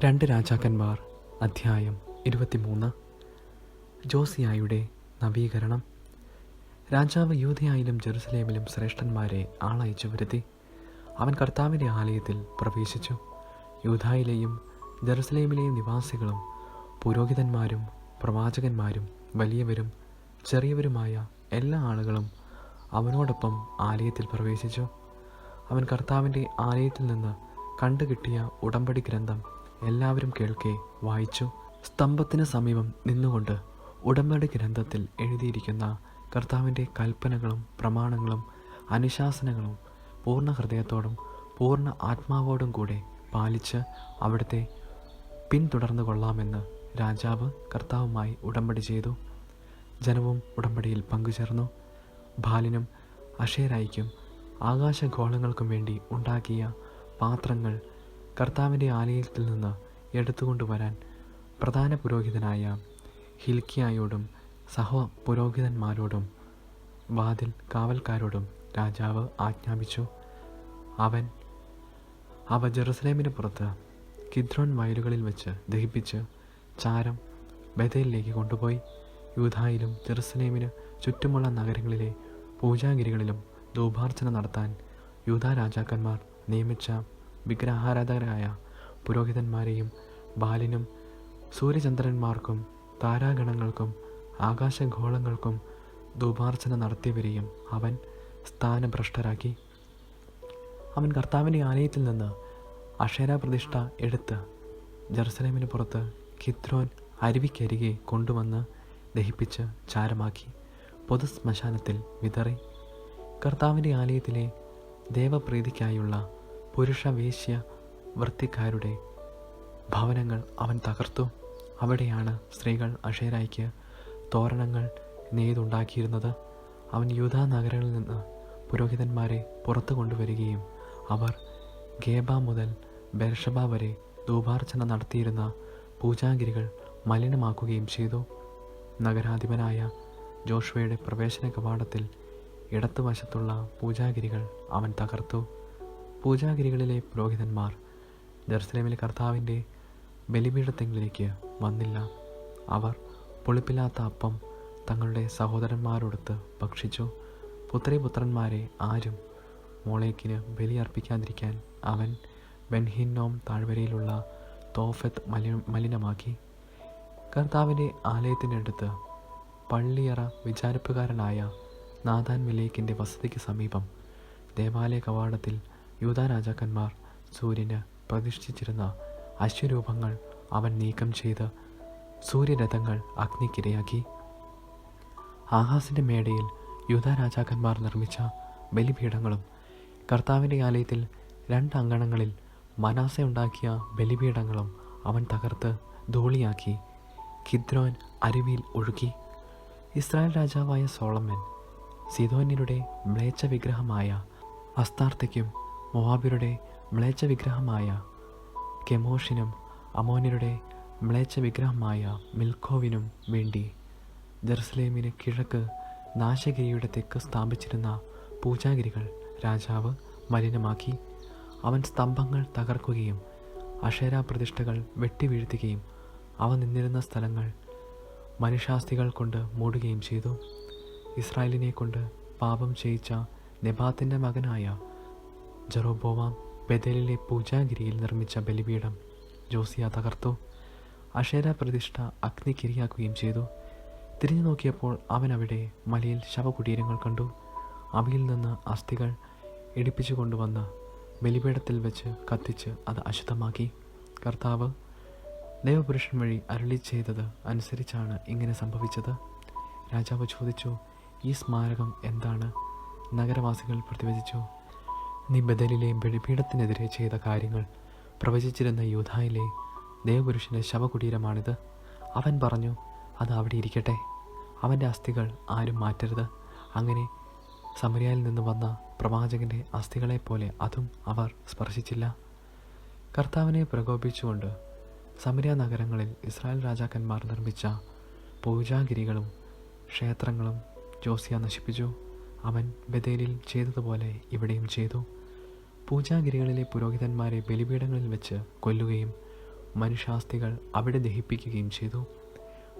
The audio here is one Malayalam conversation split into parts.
രണ്ട് രാജാക്കന്മാർ അധ്യായം ഇരുപത്തിമൂന്ന്. ജോസിയായുടെ നവീകരണം. രാജാവ് യൂതയായാലും ജെറുസലേമിലും ശ്രേഷ്ഠന്മാരെ ആളയച്ചു വരുത്തി. അവൻ കർത്താവിന്റെ ആലയത്തിൽ പ്രവേശിച്ചു. യൂതായിലെയും ജെറുസലേമിലെയും നിവാസികളും പുരോഹിതന്മാരും പ്രവാചകന്മാരും വലിയവരും ചെറിയവരുമായ എല്ലാ ആളുകളും അവനോടൊപ്പം ആലയത്തിൽ പ്രവേശിച്ചു. അവൻ കർത്താവിന്റെ ആലയത്തിൽ നിന്ന് കണ്ടുകിട്ടിയ ഉടമ്പടി ഗ്രന്ഥം എല്ലാവരും കേൾക്കെ വായിച്ചു. സ്തംഭത്തിന് സമീപം നിന്നുകൊണ്ട് ഉടമ്പടി ഗ്രന്ഥത്തിൽ എഴുതിയിരിക്കുന്ന കർത്താവിന്റെ കൽപ്പനകളും പ്രമാണങ്ങളും അനുശാസനങ്ങളും പൂർണ ഹൃദയത്തോടും പൂർണ ആത്മാവോടും കൂടെ പാലിച്ച് അവിടുത്തെ പിന്തുടർന്നു കൊള്ളാമെന്ന് രാജാവ് കർത്താവുമായി ഉടമ്പടി ചെയ്തു. ജനവും ഉടമ്പടിയിൽ പങ്കുചേർന്നു. ബാലിനും അഷേരായിക്കും ആകാശഗോളങ്ങൾക്കും വേണ്ടി ഉണ്ടാക്കിയ പാത്രങ്ങൾ കർത്താവിന്റെ ആലയത്തിൽ നിന്ന് എടുത്തുകൊണ്ടുവരാൻ പ്രധാന പുരോഹിതനായ ഹിൽക്കിയായോടും സഹ പുരോഹിതന്മാരോടും വാതിൽ കാവൽക്കാരോടും രാജാവ് ആജ്ഞാപിച്ചു. അവൻ അവ ജെറുസലേമിന് പുറത്ത് കിദ്രോൺ വയലുകളിൽ വെച്ച് ദഹിപ്പിച്ച് ചാരം ബദയിലേക്ക് കൊണ്ടുപോയി. യൂഥായിലും ജെറുസലേമിന് ചുറ്റുമുള്ള നഗരങ്ങളിലെ പൂജാഗിരികളിലും ധൂപാർച്ചന നടത്താൻ യൂതാ രാജാക്കന്മാർ നിയമിച്ച വിഗ്രഹാരാധകരായ പുരോഹിതന്മാരെയും ബാലിനും സൂര്യചന്ദ്രന്മാർക്കും താരാഗണങ്ങൾക്കും ആകാശഗോളങ്ങൾക്കും ധൂപാർച്ചന നടത്തിയവരെയും അവൻ സ്ഥാനഭ്രഷ്ടരാക്കി. അവൻ കർത്താവിന്റെ ആലയത്തിൽ നിന്ന് അക്ഷര പ്രതിഷ്ഠ എടുത്ത് ജെറുസലേമിന് പുറത്ത് കിദ്രോൻ അരുവിക്കരികെ കൊണ്ടുവന്ന് ദഹിപ്പിച്ച് ചാരമാക്കി പൊതു ശ്മശാനത്തിൽ വിതറി. കർത്താവിന്റെ ആലയത്തിലെ ദേവപ്രീതിക്കായുള്ള പുരുഷ വേശ്യ വൃത്തിക്കാരുടെ ഭവനങ്ങൾ അവൻ തകർത്തു. അവിടെയാണ് സ്ത്രീകൾ അഷേരായിക്ക് തോരണങ്ങൾ നെയ്തുണ്ടാക്കിയിരുന്നത്. അവൻ യൂതാ നഗരങ്ങളിൽ നിന്ന് പുരോഹിതന്മാരെ പുറത്തു കൊണ്ടുവരികയും അവർ ഗേബ മുതൽ ബെർഷബ വരെ ധൂപാർച്ചന നടത്തിയിരുന്ന പൂജാഗിരികൾ മലിനമാക്കുകയും ചെയ്തു. നഗരാധിപനായ ജോഷുവയുടെ പ്രവേശന കവാടത്തിൽ ഇടത്തുവശത്തുള്ള പൂജാഗിരികൾ അവൻ തകർത്തു. പൂജാഗിരികളിലെ പുരോഹിതന്മാർ ജെറുസലേമിലെ കർത്താവിന്റെ ബലിപീഠത്തെങ്കിലേക്ക് വന്നില്ല. അവർ പുളിപ്പില്ലാത്ത അപ്പം തങ്ങളുടെ സഹോദരന്മാരോടൊത്ത് ഭക്ഷിച്ചു. പുത്രിപുത്രന്മാരെ ആരും മോളേക്കിന് ബലിയർപ്പിക്കാതിരിക്കാൻ അവൻ ബെൻഹിന്നോം താഴ്വരയിലുള്ള തോഫത്ത് മലി മലിനമാക്കി. കർത്താവിന്റെ ആലയത്തിനടുത്ത് പള്ളിയറ വിചാരിപ്പുകാരനായ നാഥാൻ മിലേക്കിന്റെ വസതിക്ക് സമീപം ദേവാലയ കവാടത്തിൽ യൂതാ രാജാക്കന്മാർ സൂര്യന് പ്രതിഷ്ഠിച്ചിരുന്ന അശ്വരൂപങ്ങൾ അവൻ നീക്കം ചെയ്ത് സൂര്യരഥങ്ങൾ അഗ്നിക്കിരയാക്കി. ആഹാസിന്റെ മേടയിൽ യൂതാ രാജാക്കന്മാർ നിർമ്മിച്ച ബലിപീഠങ്ങളും കർത്താവിന്റെ ആലയത്തിൽ രണ്ട് അങ്കണങ്ങളിൽ മനാസ ഉണ്ടാക്കിയ ബലിപീഠങ്ങളും അവൻ തകർത്ത് ധൂളിയാക്കി. കിദ്രോൻ അരുവിയിൽ ഒഴുകി. ഇസ്രായേൽ രാജാവായ സോളമൻ സിദോന്യരുടെ മ്ലേച്ഛ വിഗ്രഹമായ അസ്താർത്തയ്ക്കും മൊവാബിയുടെ മ്ലേച്ഛ വിഗ്രഹമായ കെമോഷിനും അമോനിയുടെ മ്ലേച്ഛ വിഗ്രഹമായ മിൽക്കോവിനും വേണ്ടി ജെറുസലേമിന് കിഴക്ക് നാശഗിരിയുടെ തെക്ക് സ്ഥാപിച്ചിരുന്ന പൂജാഗിരികൾ രാജാവ് മലിനമാക്കി. അവൻ സ്തംഭങ്ങൾ തകർക്കുകയും അഷേര പ്രതിഷ്ഠകൾ വെട്ടിവീഴ്ത്തുകയും അവ നിന്നിരുന്ന സ്ഥലങ്ങൾ മനുഷ്യാസ്തികൾ കൊണ്ട് മൂടുകയും ചെയ്തു. ഇസ്രായേലിനെ കൊണ്ട് പാപം ചെയ്യിച്ച നെബാത്തിന്റെ മകനായ ജെറോബോവാം ബദലിലെ പൂജാഗിരിയിൽ നിർമ്മിച്ച ബലിപീഠം. ജോസിയ തകർത്തു. അഷേര പ്രതിഷ്ഠ അഗ്നിക്കിരിയാക്കുകയും ചെയ്തു. തിരിഞ്ഞു നോക്കിയപ്പോൾ അവൻ അവിടെ മലയിൽ ശവകുടീരങ്ങൾ കണ്ടു. അവയിൽ നിന്ന് അസ്ഥികൾ ഇടിപ്പിച്ചു കൊണ്ടുവന്ന് ബലിപീഠത്തിൽ വെച്ച് കത്തിച്ച് അത് അശുദ്ധമാക്കി. കർത്താവ് ദേവപുരുഷൻ വഴി അരുളി ചെയ്തത് അനുസരിച്ചാണ് ഇങ്ങനെ സംഭവിച്ചത്. രാജാവ് ചോദിച്ചു ഈ സ്മാരകം എന്താണ്? നഗരവാസികൾ പ്രതിവചിച്ചു നീ ബദലിലെയും ബലിപീഠത്തിനെതിരെ ചെയ്ത കാര്യങ്ങൾ പ്രവചിച്ചിരുന്ന യൂധായിലെ ദേവപുരുഷന്റെ ശവകുടീരമാണിത്. അവൻ പറഞ്ഞു അത് അവിടെ ഇരിക്കട്ടെ. അവന്റെ അസ്ഥികൾ ആരും മാറ്റരുത്. അങ്ങനെ സമരിയായിൽ നിന്ന് വന്ന പ്രവാചകന്റെ അസ്ഥികളെപ്പോലെ അതും അവർ സ്പർശിച്ചില്ല. കർത്താവിനെ പ്രകോപിച്ചുകൊണ്ട് സമരിയ നഗരങ്ങളിൽ ഇസ്രായേൽ രാജാക്കന്മാർ നിർമ്മിച്ച പൂജാഗിരികളും ക്ഷേത്രങ്ങളും ജോസിയ നശിപ്പിച്ചു. അവൻ ബദേലിൽ ചെയ്തതുപോലെ ഇവിടെയും ചെയ്തു. പൂജാഗിരികളിലെ പുരോഹിതന്മാരെ ബലിപീഠങ്ങളിൽ വെച്ച് കൊല്ലുകയും മനുഷ്യാസ്ഥികൾ അവിടെ ദഹിപ്പിക്കുകയും ചെയ്തു.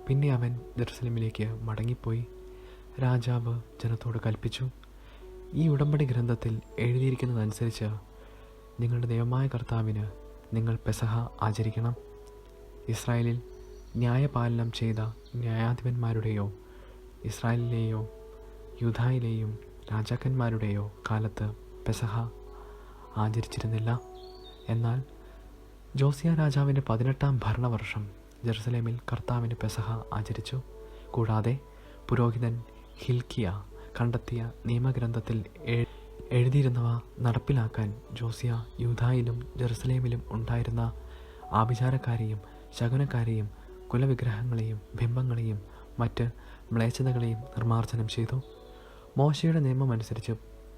പിന്നെ അവൻ ദർശനമിലേക്ക് മടങ്ങിപ്പോയി. രാജാവ് ജനത്തോട് കൽപ്പിച്ചു ഈ ഉടമ്പടി ഗ്രന്ഥത്തിൽ എഴുതിയിരിക്കുന്നതനുസരിച്ച് നിങ്ങളുടെ ദൈവമായ കർത്താവിന് നിങ്ങൾ പെസഹ ആചരിക്കണം. ഇസ്രായേലിൽ ന്യായപാലനം ചെയ്ത ന്യായാധിപന്മാരുടെയോ ഇസ്രായേലിലെയോ യൂധായിലെയും രാജാക്കന്മാരുടെയോ കാലത്ത് പെസഹ ആചരിച്ചിരുന്നില്ല. എന്നാൽ ജോസിയ രാജാവിന്റെ പതിനെട്ടാം ഭരണവർഷം ജെറുസലേമിൽ കർത്താവിന് പെസഹ ആചരിച്ചു. കൂടാതെ പുരോഹിതൻ ഹിൽക്കിയ കണ്ടെത്തിയ നിയമഗ്രന്ഥത്തിൽ എഴുതിയിരുന്നവ നടപ്പിലാക്കാൻ ജോസിയ യൂധായിലും ജെറുസലേമിലും ഉണ്ടായിരുന്ന ആഭിചാരക്കാരെയും ശകുനക്കാരെയും കുലവിഗ്രഹങ്ങളെയും ബിംബങ്ങളെയും മറ്റ് മ്ലേച്ഛതകളെയും നിർമ്മാർജനം ചെയ്തു. മോശയുടെ നിയമം അനുസരിച്ച്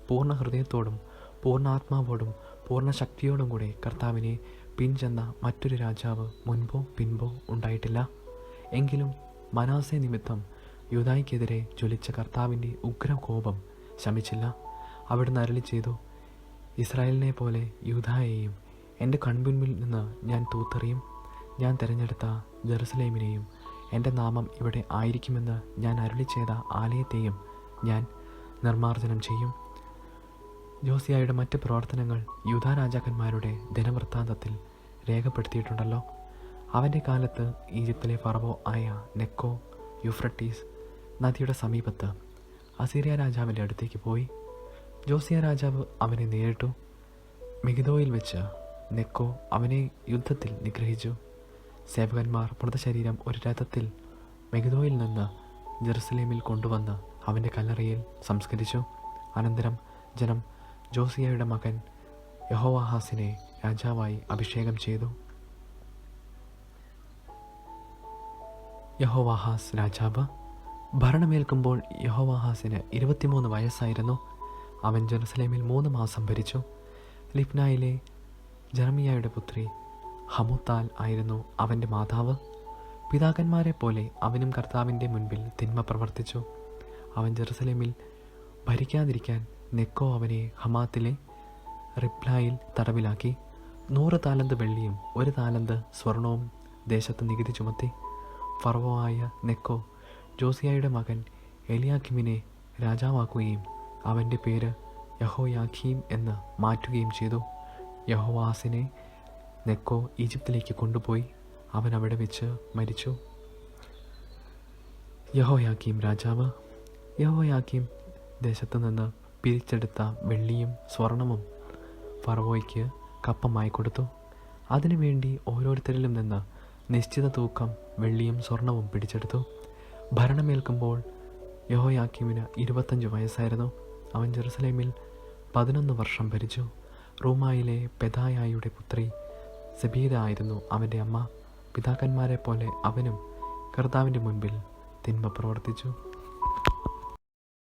പൂർണ ഹൃദയത്തോടും പൂർണ ആത്മാവോടും പൂർണ ശക്തിയോടും കൂടി കർത്താവിനെ പിൻചെന്ന മറ്റൊരു രാജാവ് മുൻപോ പിൻപോ ഉണ്ടായിട്ടില്ല. എങ്കിലും മനാസെ നിമിത്തം യുദായിക്കെതിരെ ജ്വലിച്ച കർത്താവിന്റെ ഉഗ്രകോപം ശമിച്ചില്ല. അവിടുന്ന് അരളി ചെയ്തു ഇസ്രായേലിനെ പോലെ യൂതായെയും എന്റെ കൺമുൻപിൽ നിന്ന് ഞാൻ തൂത്തെറിയും. ഞാൻ തിരഞ്ഞെടുത്ത ജെറുസലേമിനെയും എന്റെ നാമം ഇവിടെ ആയിരിക്കുമെന്ന് ഞാൻ അരുളി ചെയ്ത ആലയത്തെയും ഞാൻ നിർമ്മാർജനം ചെയ്യും. ജോസിയായുടെ മറ്റ് പ്രവർത്തനങ്ങൾ യൂതാ രാജാക്കന്മാരുടെ ദിനവൃത്താന്തത്തിൽ രേഖപ്പെടുത്തിയിട്ടുണ്ടല്ലോ. അവന്റെ കാലത്ത് ഈജിപ്തിലെ ഫറവോ ആയ നെക്കോ യുഫ്രട്ടീസ് നദിയുടെ സമീപത്ത് അസീറിയ രാജാവിന്റെ അടുത്തേക്ക് പോയി. ജോസിയ രാജാവ് അവനെ നേരിട്ടു. മിഗിദോയിൽ വെച്ച് നെക്കോ അവനെ യുദ്ധത്തിൽ നിഗ്രഹിച്ചു. സേവകന്മാർ മൃതശരീരം ഒരു രഥത്തിൽ മെഗിദോയിൽ നിന്ന് ജെറുസലേമിൽ കൊണ്ടുവന്ന് അവന്റെ കല്ലറയിൽ സംസ്കരിച്ചു. അനന്തരം ജനം ജോസിയയുടെ മകൻ യഹോവാഹാസിനെ രാജാവായി അഭിഷേകം ചെയ്തു. യഹോവാഹാസ് രാജാവ് ഭരണമേൽക്കുമ്പോൾ യഹോവാഹാസിന് ഇരുപത്തിമൂന്ന് വയസ്സായിരുന്നു. അവൻ ജെറുസലേമിൽ മൂന്ന് മാസം ഭരിച്ചു. ലിപ്നായിലെ ജർമിയായുടെ പുത്രി ഹമുത്താൽ ആയിരുന്നു അവന്റെ മാതാവ്. പിതാക്കന്മാരെ പോലെ അവനും കർത്താവിന്റെ മുൻപിൽ തിന്മ പ്രവർത്തിച്ചു. അവൻ ജെറുസലേമിൽ ഭരിക്കാതിരിക്കാൻ നെക്കോ അവനെ ഹമാത്തിലെ റിപ്ലായിൽ തടവിലാക്കി. നൂറ് താലന്ത് വെള്ളിയും ഒരു താലന്ത് സ്വർണവും ദേശത്ത് നികുതി ചുമത്തി. ഫറവോ ആയ നെക്കോ ജോസിയായുടെ മകൻ എലിയാഖിമിനെ രാജാവാക്കുകയും അവന്റെ പേര് യഹോയാഖീം എന്ന് മാറ്റുകയും ചെയ്തു. യഹോവാസിനെ നെക്കോ ഈജിപ്തിലേക്ക് കൊണ്ടുപോയി. അവൻ അവിടെ വെച്ച് മരിച്ചു. യഹോയാക്കീം രാജാവ് യഹോയാക്കീം ദേശത്തു നിന്ന് പിരിച്ചെടുത്ത വെള്ളിയും സ്വർണവും ഫറവോയ്ക്ക് കപ്പമായി കൊടുത്തു. അതിനുവേണ്ടി ഓരോരുത്തരിലും നിന്ന് നിശ്ചിത തൂക്കം വെള്ളിയും സ്വർണവും പിടിച്ചെടുത്തു. ഭരണമേൽക്കുമ്പോൾ യഹോയാക്കിമിന് ഇരുപത്തഞ്ച് വയസ്സായിരുന്നു. അവൻ ജെറുസലേമിൽ പതിനൊന്ന് വർഷം ഭരിച്ചു. റൂമായിലെ പെതായായുടെ പുത്രി സെബീദ ആയിരുന്നു അവന്റെ അമ്മ. പിതാക്കന്മാരെ പോലെ അവനും കർത്താവിന്റെ മുൻപിൽ തിന്മ പ്രവർത്തിച്ചു.